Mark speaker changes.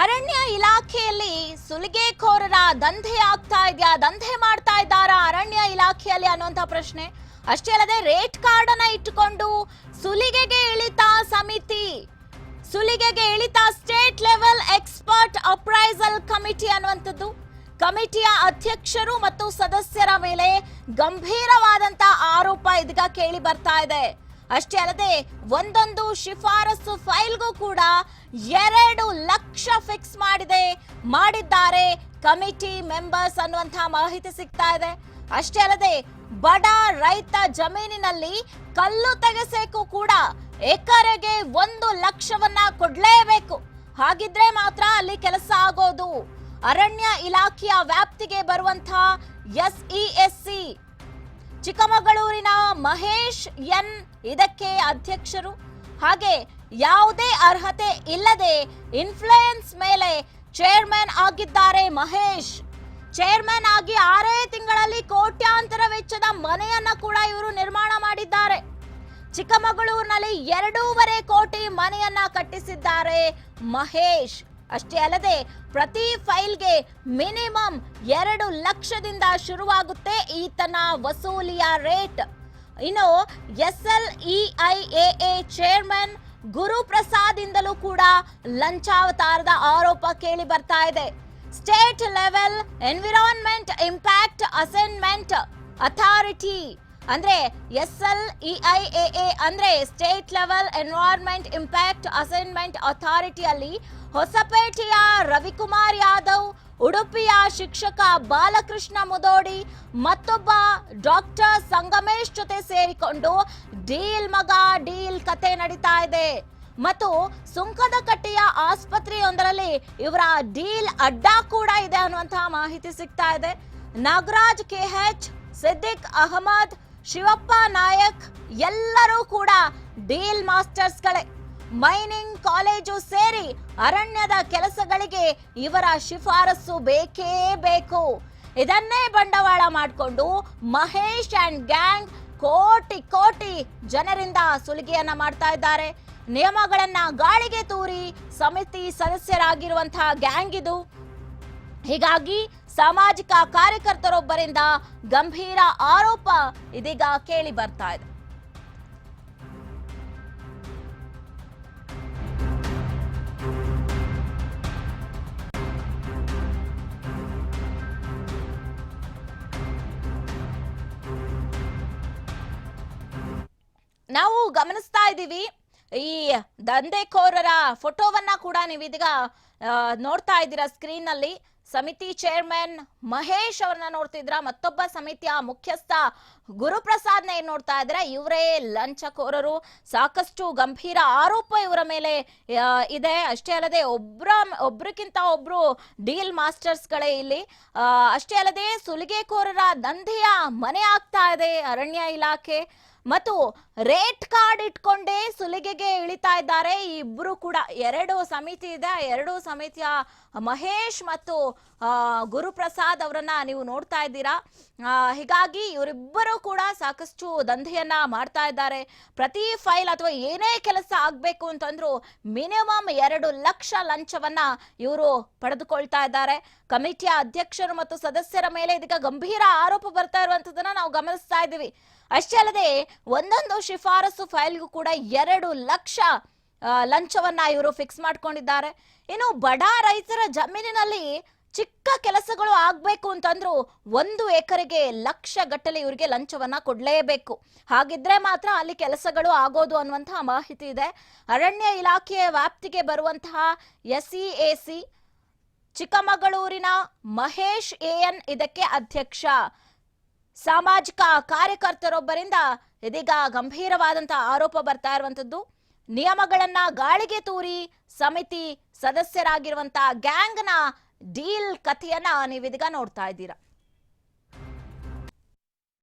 Speaker 1: ಅರಣ್ಯ ಇಲಾಖೆಯಲ್ಲಿ ಸುಲಿಗೆಖೋರರ ದಂಧೆ ಆಗ್ತಾ ಇದೆಯಾ? ದಂಧೆ ಮಾಡ್ತಾ ಇದ್ದಾರಾ ಅರಣ್ಯ ಇಲಾಖೆಯಲ್ಲಿ ಅನ್ನುವಂತ ಪ್ರಶ್ನೆ. ಅಷ್ಟೇ ಅಲ್ಲದೆ ರೇಟ್ ಕಾರ್ಡ್ ಅನ್ನ ಇಟ್ಟುಕೊಂಡು ಸುಲಿಗೆಗೆ ಇಳಿತ ಸಮಿತಿ. ಸುಲಿಗೆಗೆ ಇಳಿತ state level expert appraisal committee ಅನ್ನುವಂಥದ್ದು. ಕಮಿಟಿಯ ಅಧ್ಯಕ್ಷರು ಮತ್ತು ಸದಸ್ಯರ ಮೇಲೆ ಗಂಭೀರವಾದಂತ ಆರೋಪ ಇದೀಗ ಕೇಳಿ ಬರ್ತಾ ಇದೆ. ಅಷ್ಟೇ ಅಲ್ಲದೆ ಒಂದೊಂದು ಶಿಫಾರಸು ಫೈಲ್ಗೂ ಕೂಡ ಎರಡು ಲಕ್ಷ ಫಿಕ್ಸ್ ಮಾಡಿದೆ, ಮಾಡಿದ್ದಾರೆ ಕಮಿಟಿ ಮೆಂಬರ್ಸ್ ಅನ್ನುವಂತಹ ಮಾಹಿತಿ ಸಿಗ್ತಾ ಇದೆ. ಅಷ್ಟೇ ಅಲ್ಲದೆ ಬಡ ರೈತ ಜಮೀನಿನಲ್ಲಿ ಕಲ್ಲು ತೆಗೆಸಕ್ಕೂ ಕೂಡ ಎಕರೆಗೆ ಒಂದು ಲಕ್ಷವನ್ನ ಕೊಡ್ಲೇಬೇಕು. ಹಾಗಿದ್ರೆ ಮಾತ್ರ ಅಲ್ಲಿ ಕೆಲಸ ಆಗೋದು. ಅರಣ್ಯ ಇಲಾಖೆಯ ವ್ಯಾಪ್ತಿಗೆ ಬರುವಂತಹ ಎಸ್ಇಎಸ್ಸಿ ಚಿಕ್ಕಮಗಳೂರಿನ ಮಹೇಶ್ ಎನ್ ಇದಕ್ಕೆ ಅಧ್ಯಕ್ಷರು. ಹಾಗೆ ಯಾವುದೇ ಅರ್ಹತೆ ಇಲ್ಲದೆ ಇನ್ಫ್ಲೂಯೆನ್ಸ್ ಮೇಲೆ ಚೇರ್ಮನ್ ಆಗಿದ್ದಾರೆ ಮಹೇಶ್. ಚೇರ್ಮನ್ ಆಗಿ ಆರೇ ತಿಂಗಳಲ್ಲಿ ಕೋಟ್ಯಾಂತರ ವೆಚ್ಚದ ಮನೆಯನ್ನ ಕೂಡ ಇವರು ನಿರ್ಮಾಣ ಮಾಡಿದ್ದಾರೆ. ಚಿಕ್ಕಮಗಳೂರಿನಲ್ಲಿ ಎರಡೂವರೆ ಕೋಟಿ ಮನೆಯನ್ನ ಕಟ್ಟಿಸಿದ್ದಾರೆ ಮಹೇಶ್. ಅಷ್ಟೇ ಅಲ್ಲದೆ ಪ್ರತಿ ಫೈಲ್ಗೆ ಮಿನಿಮಮ್ ಎರಡು ಲಕ್ಷದಿಂದ ಶುರುವಾಗುತ್ತೆ ಈತನ ವಸೂಲಿಯ ರೇಟ್. ಇನ್ನು S L A chairman Guruprasad ಇಂದಲೂ ಕೂಡ ಲಂಚಾವತಾರದ ಆರೋಪ ಕೇಳಿ ಬರ್ತಾ ಇದೆ. State level environment impact assignment authority ಅಂದ್ರೆ S L E I A A ಅಂದ್ರೆ state level environment impact assignment ಅಥಾರಿಟಿಯಲ್ಲಿ ಹೊಸಪೇಟೆಯ ರವಿಕುಮಾರ್ ಯಾದವ್, ಉಡುಪಿಯ ಶಿಕ್ಷಕ ಬಾಲಕೃಷ್ಣ ಮುದೋಡಿ, ಮತ್ತೊಬ್ಬ ಡಾಕ್ಟರ್ ಸಂಗಮೇಶ್ ಜೊತೆ ಸೇರಿಕೊಂಡು ಡೀಲ್ ಮಗ ಡೀಲ್ ಕತೆ ನಡೀತಾ ಇದೆ. ಮತ್ತು ಸುಂಕದ ಕಟ್ಟೆಯ ಆಸ್ಪತ್ರೆಯೊಂದರಲ್ಲಿ ಇವರ ಡೀಲ್ ಅಡ್ಡ ಕೂಡ ಇದೆ ಅನ್ನುವಂತಹ ಮಾಹಿತಿ ಸಿಗ್ತಾ ಇದೆ. ನಾಗರಾಜ್ ಕೆಎಚ್ ಸಿದ್ದಿಕ್ ಅಹಮದ್ ಶಿವಪ್ಪ ನಾಯಕ್ ಎಲ್ಲರೂ ಕೂಡ ಡೀಲ್ ಮಾಸ್ಟರ್ಸ್ಗಳೇ. ಮೈನಿಂಗ್ ಕಾಲೇಜು ಸೇರಿ ಅರಣ್ಯದ ಕೆಲಸಗಳಿಗೆ ಇವರ ಶಿಫಾರಸು ಬೇಕೇ ಬೇಕು. ಇದನ್ನೇ ಬಂಡವಾಳ ಮಾಡಿಕೊಂಡು ಮಹೇಶ್ ಅಂಡ್ ಗ್ಯಾಂಗ್ ಕೋಟಿ ಕೋಟಿ ಜನರಿಂದ ಸುಲಿಗೆಯನ್ನ ಮಾಡ್ತಾ ಇದ್ದಾರೆ. ನಿಯಮಗಳನ್ನ ಗಾಳಿಗೆ ತೂರಿ ಸಮಿತಿ ಸದಸ್ಯರಾಗಿರುವಂತಹ ಗ್ಯಾಂಗ್ ಇದು. ಹೀಗಾಗಿ ಸಾಮಾಜಿಕ ಕಾರ್ಯಕರ್ತರೊಬ್ಬರಿಂದ ಗಂಭೀರ ಆರೋಪ ಇದೀಗ ಕೇಳಿ ಬರ್ತಾ ಇದೆ. ನಾವು ಗಮನಿಸ್ತಾ ಇದ್ದೀವಿ, ಈ ದಂಧೆಕೋರರ ಫೋಟೋವನ್ನ ಕೂಡ ನೀವು ಇದೀಗ ನೋಡ್ತಾ ಇದ್ದೀರಾ ಸ್ಕ್ರೀನ್ನಲ್ಲಿ ಸಮಿತಿ ಚೇರ್ಮನ್ ಮಹೇಶ್ ಅವ್ರನ್ನ ನೋಡ್ತಿದ್ರ? ಮತ್ತೊಬ್ಬ ಸಮಿತಿಯ ಮುಖ್ಯಸ್ಥ ಗುರುಪ್ರಸಾದ್ನ ಏನ್ ನೋಡ್ತಾ ಇದ್ರ ಇವರೇ ಲಂಚಕೋರರು. ಸಾಕಷ್ಟು ಗಂಭೀರ ಆರೋಪ ಇವರ ಮೇಲೆ ಇದೆ. ಅಷ್ಟೇ ಅಲ್ಲದೆ ಒಬ್ರ ಒಬ್ರಕ್ಕಿಂತ ಒಬ್ರು ಡೀಲ್ ಮಾಸ್ಟರ್ಸ್ಗಳೇ ಇಲ್ಲಿ. ಅಷ್ಟೇ ಅಲ್ಲದೆ ಸುಲಿಗೆಕೋರರ ದಂಧೆಯ ಮನೆ ಆಗ್ತಾ ಇದೆ ಅರಣ್ಯ ಇಲಾಖೆ. ಮತ್ತು ರೇಟ್ ಕಾರ್ಡ್ ಇಟ್ಕೊಂಡೇ ಸುಲಿಗೆಗೆ ಇಳಿತಾ ಇದ್ದಾರೆ. ಈ ಇಬ್ರು ಕೂಡ ಎರಡು ಸಮಿತಿ ಇದೆ. ಎರಡು ಸಮಿತಿಯ ಮಹೇಶ್ ಮತ್ತು ಗುರುಪ್ರಸಾದ್ ಅವರನ್ನ ನೀವು ನೋಡ್ತಾ ಇದ್ದೀರಾ. ಹೀಗಾಗಿ ಇವರಿಬ್ಬರು ಕೂಡ ಸಾಕಷ್ಟು ದಂಧೆಯನ್ನ ಮಾಡ್ತಾ ಇದ್ದಾರೆ. ಪ್ರತಿ ಫೈಲ್ ಅಥವಾ ಏನೇ ಕೆಲಸ ಆಗ್ಬೇಕು ಅಂತಂದ್ರು ಮಿನಿಮಮ್ ಎರಡು ಲಕ್ಷ ಲಂಚವನ್ನ ಇವರು ಪಡೆದುಕೊಳ್ತಾ ಇದ್ದಾರೆ. ಕಮಿಟಿಯ ಅಧ್ಯಕ್ಷರು ಮತ್ತು ಸದಸ್ಯರ ಮೇಲೆ ಇದೀಗ ಗಂಭೀರ ಆರೋಪ ಬರ್ತಾ ಇರುವಂತದನ್ನ ನಾವು ಗಮನಿಸ್ತಾ ಇದ್ದೀವಿ. ಅಷ್ಟೇ ಅಲ್ಲದೆ ಒಂದೊಂದು ಶಿಫಾರಸು ಫೈಲ್ಗೂ ಕೂಡ ಎರಡು ಲಕ್ಷ ಲಂಚವನ್ನ ಇವರು ಫಿಕ್ಸ್ ಮಾಡ್ಕೊಂಡಿದ್ದಾರೆ. ಇನ್ನು ಬಡ ರೈತರ ಜಮೀನಿನಲ್ಲಿ ಚಿಕ್ಕ ಕೆಲಸಗಳು ಆಗ್ಬೇಕು ಅಂತಂದ್ರು ಒಂದು ಎಕರೆಗೆ ಲಕ್ಷ ಗಟ್ಟಲೆ ಇವರಿಗೆ ಲಂಚವನ್ನ ಕೊಡ್ಲೇಬೇಕು. ಹಾಗಿದ್ರೆ ಮಾತ್ರ ಅಲ್ಲಿ ಕೆಲಸಗಳು ಆಗೋದು ಅನ್ನುವಂತಹ ಮಾಹಿತಿ ಇದೆ. ಅರಣ್ಯ ಇಲಾಖೆಯ ವ್ಯಾಪ್ತಿಗೆ ಬರುವಂತಹ ಎಸ್ಇಎಸಿ ಚಿಕ್ಕಮಗಳೂರಿನ ಮಹೇಶ್ ಎನ್ ಇದಕ್ಕೆ ಅಧ್ಯಕ್ಷ. ಸಾಮಾಜಿಕ ಕಾರ್ಯಕರ್ತರೊಬ್ಬರಿಂದ ಇದೀಗ ಗಂಭೀರವಾದಂತಹ ಆರೋಪ ಬರ್ತಾ ಇರುವಂಥದ್ದು ನಿಯಮಗಳನ್ನ ಗಾಳಿಗೆ ತೂರಿ ಸಮಿತಿ ಸದಸ್ಯರಾಗಿರುವಂತಹ ಗ್ಯಾಂಗ್ನ ಡೀಲ್ ಕಥೆಯನ್ನ ನೀವಿದೀಗ ನೋಡ್ತಾ ಇದ್ದೀರಾ.